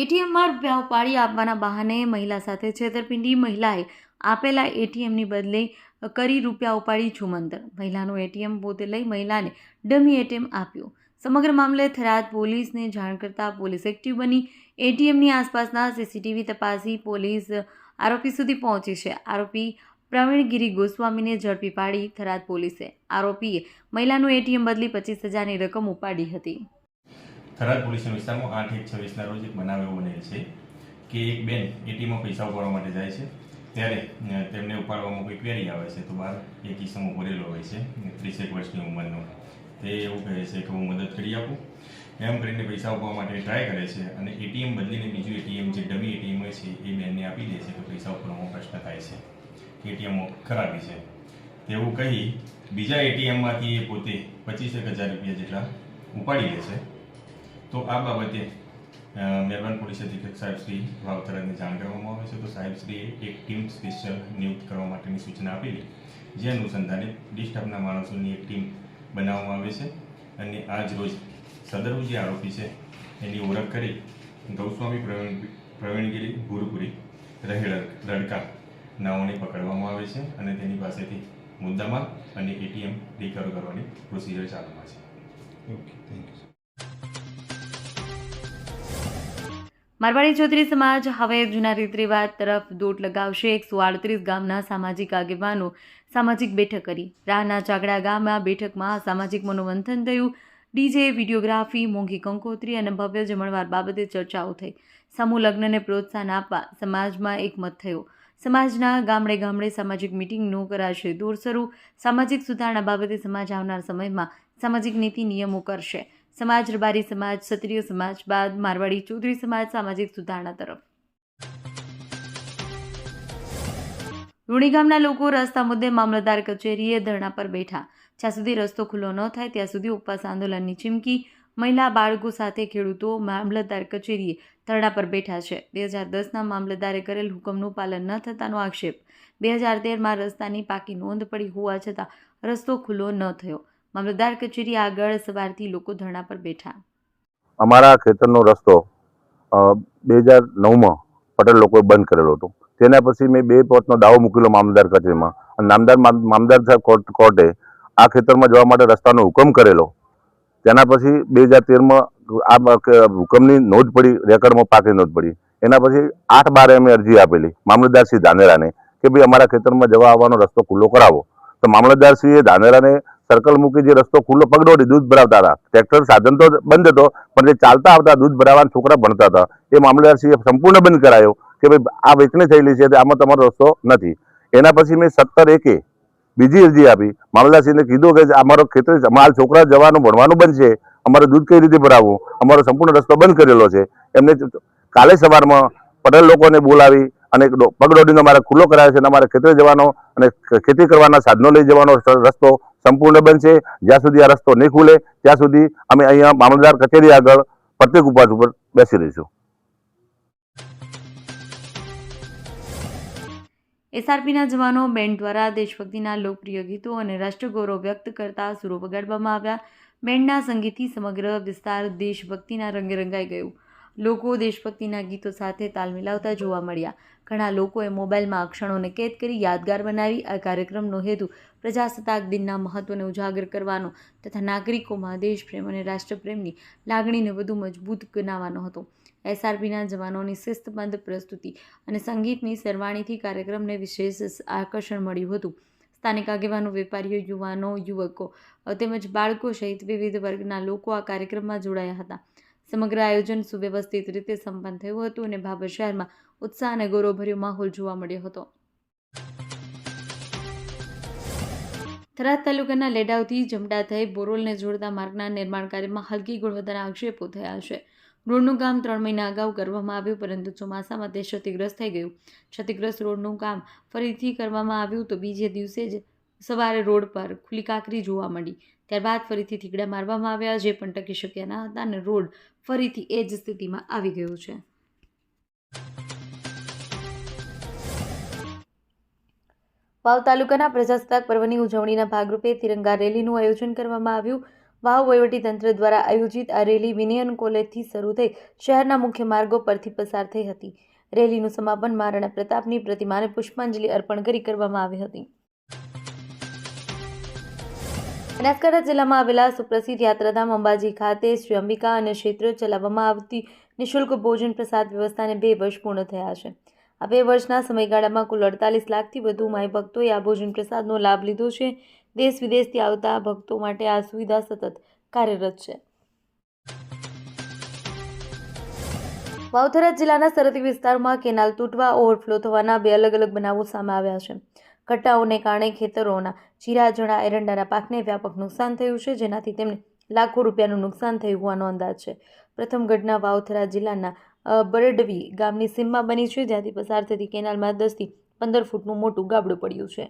એટીએમમાં રૂપિયા ઉપાડી આપવાના બહાને મહિલા સાથે છેતરપિંડી. મહિલાએ આપેલા એટીએમની બદલે કરી રૂપિયા ઉપાડી છુમંતર. મહિલાનું એટીએમ પોતે લઈ મહિલાને ડમી એટીએમ આપ્યું. સમગ્ર મામલે થરાદ પોલીસને જાણ કરતાં પોલીસ એક્ટિવ બની. એટીએમની આસપાસના સીસીટીવી તપાસી પોલીસ આરોપી સુધી પહોંચી છે. આરોપી પ્રવીણગીરી ગોસ્વામીને ઝડપી પાડી થરાદ પોલીસે. આરોપીએ મહિલાનું એટીએમ બદલી પચીસ હજારની રકમ ઉપાડી હતી. થરાદ પોલીસના વિસ્તારમાં આઠ એક છવ્વીસના રોજ એક બનાવ એવો બનેલ છે કે એક બેન એટીએમમાં પૈસા ઉપાડવા માટે જાય છે. ત્યારે તેમને ઉપાડવામાં કોઈ ક્વેરી આવે છે તો બહાર એક કિસ્સામાં ભરેલો હોય છે, ત્રીસેક વર્ષની ઉંમરનો. તે એવું કહે છે કે હું મદદ કરી આપું. એમ કરીને પૈસા ઉપાડવા માટે ટ્રાય કરે છે અને એટીએમ બદલીને બીજું એટીએમ જે ડમી એટીએમ હોય છે એ બેનને આપી દે છે તો પૈસા ઉપાડવામાં પ્રશ્ન થાય છે. એટીએમ ખરાબી છે. તેવું કહી બીજા એટીએમમાંથી એ પોતે પચીસેક હજાર રૂપિયા જેટલા ઉપાડી લે છે. તો આ બાબતે મહેરબાન પોલીસ અધિક્ષક સાહેબ શ્રી વાવતરાને જાણ કરવામાં આવે છે. તો સાહેબ શ્રીએ એક ટીમ સ્પેશિયલ નિયુક્ત કરવા માટેની સૂચના આપેલી, જે અનુસંધાને ડિસ્ટર્બના માણસોની એક ટીમ બનાવવામાં આવે છે. અને આજ રોજ સદરુ જે આરોપી છે, એની ઓળખ કરી ગૌસ્વામી પ્રવીણ, પ્રવીણગીરી ભૂરપુરી રહેળ રડકા નાઓને પકડવામાં આવે છે અને તેની પાસેથી મુદ્દામાં અને એટીએમ રિકવર કરવાની પ્રોસિજર ચાલુમાં છે. Okay thank you Marwari Chaudhary સમાજ હવે જૂના રીત રિવાજ તરફ દોટ લગાવશે. એકસો આડત્રીસ ગામના સામાજિક આગેવાનો સામાજિક બેઠક કરી. રાહના ચાગડા ગામમાં બેઠકમાં સામાજિક મનોમંથન થયું. ડીજે, વિડીયોગ્રાફી, મોંઘી કંકોત્રી અને ભવ્ય જમણવાર બાબતે ચર્ચાઓ થઈ. સમૂહ લગ્નને પ્રોત્સાહન આપવા સમાજમાં એકમત થયો. સમાજના ગામડે ગામડે સામાજિક મિટિંગનું કરાશે દૂર શરૂ. સામાજિક સુધારણા બાબતે સમાજ આવનાર સમયમાં સામાજિક નીતિ નિયમો કરશે. સમાજ રબારી સમાજ, ક્ષત્રિય સમાજ, બાદ મારવાડી ચૌધરી સમાજ, સામાજિક સુધારણા તરફ. લુણી ગામના લોકો રસ્તા મુદ્દે મામલતદાર કચેરીએ ધરણા પર બેઠા. જ્યાં સુધી રસ્તો ખુલ્લો ન થાય, ત્યાં સુધી ઉપવાસ આંદોલનની ચીમકી મહિલા બાળકો સાથે ખેડૂતો મામલતદાર કચેરીએ ધરણા પર બેઠા છે. બે હજાર દસના મામલતદારે કરેલ હુકમનું પાલન ન થતાનો આક્ષેપ. બે હજાર તેરમાં રસ્તાની પાકી નોંધ પડી હોવા છતાં રસ્તો ખુલ્લો ન થયો. મામલતદાર કચેરી આગળ સવારથી લોકો ધરણા પર બેઠા. અમારા ખેતરનો રસ્તો બે હજાર નવમાં પટેલ લોકોએ બંધ કરેલો હતો. તેના પછી મેં બે પોતનો દાવો મૂકેલો મામલતદાર કચેરીમાં. અને નામદાર મામ- મામલતદાર સાહેબ કોર્ટે આ ખેતરમાં જવા માટે રસ્તાનો હુકમ કરેલો. તેના પછી બે હજાર તેરમાં આ હુકમની નોંધ પડી, રેકર્ડમાં પાકી નોંધ પડી. એના પછી આઠ બારે અમે અરજી આપેલી મામલતદાર શ્રી ધાનેરાને કે ભાઈ અમારા ખેતરમાં જવા આવવાનો રસ્તો ખુલ્લો કરાવો. તો મામલતદાર શ્રીએ ધાનેરાને સર્કલ મૂકી જે રસ્તો ખુલ્લો પકડોડી દૂધ ભરાવતા હતા. ટ્રેક્ટર સાધન તો બંધ હતો, પણ જે ચાલતા આવતા દૂધ ભરાવાના છોકરા ભણતા હતા. એ મામલેદારશ્રીએ સંપૂર્ણ બંધ કરાયો કે ભાઈ, આ વેચણી થયેલી છે આમાં તમારો રસ્તો નથી. એના પછી મેં સત્તર એકે બીજી અરજી આપી. મામલતદારશ્રીને કીધું કે અમારો ખેતર અમારા છોકરા જવાનું, ભણવાનું બંધ છે. અમારે દૂધ કઈ રીતે ભરાવવું? અમારો સંપૂર્ણ રસ્તો બંધ કરેલો છે. એમને કાલે સવારમાં પટેલ લોકોને બોલાવી અને પગડોડીનો મારે ખુલ્લો કરાયો છે અને અમારે ખેતરે જવાનો અને ખેતી કરવાના સાધનો લઈ જવાનો રસ્તો સંપૂર્ણ બનશે જ્યાં સુધી આ રસ્તો નહીં ખુલે, ત્યાં સુધી અમે અહીંયા મામલતદાર કચેરી આગળ પ્રત્યેક ઉપવાસ ઉપર બેસી રહીશું. એસઆરપીના જવાનો બેન્ડ દ્વારા દેશભક્તિના લોકપ્રિય ગીતો અને રાષ્ટ્રગૌરવ વ્યક્ત કરતા સુરો વગાડવામાં આવ્યા. બેન્ડના સંગીતથી સમગ્ર વિસ્તાર દેશભક્તિના રંગે રંગાઈ ગયું. લોકો દેશભક્તિના ગીતો સાથે તાલ મિલાવતા જોવા મળ્યા. ઘણા લોકોએ મોબાઈલમાં ક્ષણોને કેદ કરી યાદગાર બનાવી આ કાર્યક્રમનો હેતુ પ્રજાસત્તાક દિનના મહત્વને ઉજાગર કરવાનો તથા નાગરિકોમાં દેશપ્રેમ અને રાષ્ટ્રપ્રેમની લાગણીને વધુ મજબૂત બનાવવાનો હતો. એસઆરપીના જવાનોની શિસ્તબંધ પ્રસ્તુતિ અને સંગીતની સરવાણીથી કાર્યક્રમને વિશેષ આકર્ષણ મળ્યું હતું. સ્થાનિક આગેવાનો, વેપારીઓ, યુવાનો, યુવકો તેમજ બાળકો સહિત વિવિધ વર્ગના લોકો આ કાર્યક્રમમાં જોડાયા હતા. સમગ્ર આયોજન સુવ્યવસ્થિત રીતે સંપન્ન થયું હતું અને ભાભર શહેરમાં ઉત્સાહ અને ગૌરવભર્યો માહોલ જોવા મળ્યો હતો. થરાદ તાલુકાના લેડાવથી જમડા થઈ બોરોલને જોડતા માર્ગના નિર્માણ કાર્યમાં હલકી ગુણવત્તાના આક્ષેપો થયા છે. રોડનું કામ ત્રણ મહિના અગાઉ કરવામાં આવ્યું, પરંતુ ચોમાસામાં તે ક્ષતિગ્રસ્ત થઈ ગયું. ક્ષતિગ્રસ્ત રોડનું કામ ફરીથી કરવામાં આવ્યું તો બીજે દિવસે જ સવારે રોડ પર ખુલ્લી કાંકરી જોવા મળી. ત્યારબાદ ફરીથી થીગડા મારવામાં આવ્યા, જે પણ ટકી શક્યા ન હતા અને રોડ ફરીથી એ જ સ્થિતિમાં આવી ગયો છે. વાવ તાલુકાના પ્રજાસત્તાક પર્વની ઉજવણીના ભાગરૂપે તિરંગા રેલીનું આયોજન કરવામાં આવ્યું. વાવ વહીવટીતંત્ર દ્વારા આયોજિત આ રેલી વિનયન કોલેજથી શરૂ થઈ શહેરના મુખ્ય માર્ગો પરથી પસાર થઈ હતી. રેલીનું સમાપન મહારાણા પ્રતાપની પ્રતિમાને પુષ્પાંજલિ અર્પણ કરી કરવામાં આવી હતી. બનાસકાંઠા જિલ્લામાં આવેલા સુપ્રસિદ્ધ યાત્રાધામ અંબાજી ખાતે શ્રી અંબિકા અને ક્ષેત્ર ચલાવવામાં આવતી નિઃશુલ્ક ભોજન પ્રસાદ વ્યવસ્થાને બે વર્ષ પૂર્ણ થયા છે. આ બે વર્ષના સમયગાળામાં કુલ અડતાલીસ લાખથી વધુ માય ભક્તોએ આ ભોજન પ્રસાદનો લાભ લીધો છે. દેશ વિદેશથી આવતા ભક્તો માટે આ સુવિધા સતત કાર્યરત છે. વાવથરા જિલ્લાના સરહદી વિસ્તારમાં કેનાલ તૂટવા ઓવરફ્લો થવાના બે અલગ અલગ બનાવો સામે આવ્યા છે. ઘટનાઓને કારણે ખેતરોના જીરા જણા એરંડાના પાકને વ્યાપક નુકસાન થયું છે, જેનાથી તેમને લાખો રૂપિયાનું નુકસાન થયું હોવાનો અંદાજ છે. પ્રથમ ઘટના વાવથરા જિલ્લાના બરડવી ગામની સીમમાં બની છે, જ્યાંથી પસાર થતી કેનાલમાં દસથી પંદર ફૂટનું મોટું ગાબડું પડ્યું છે.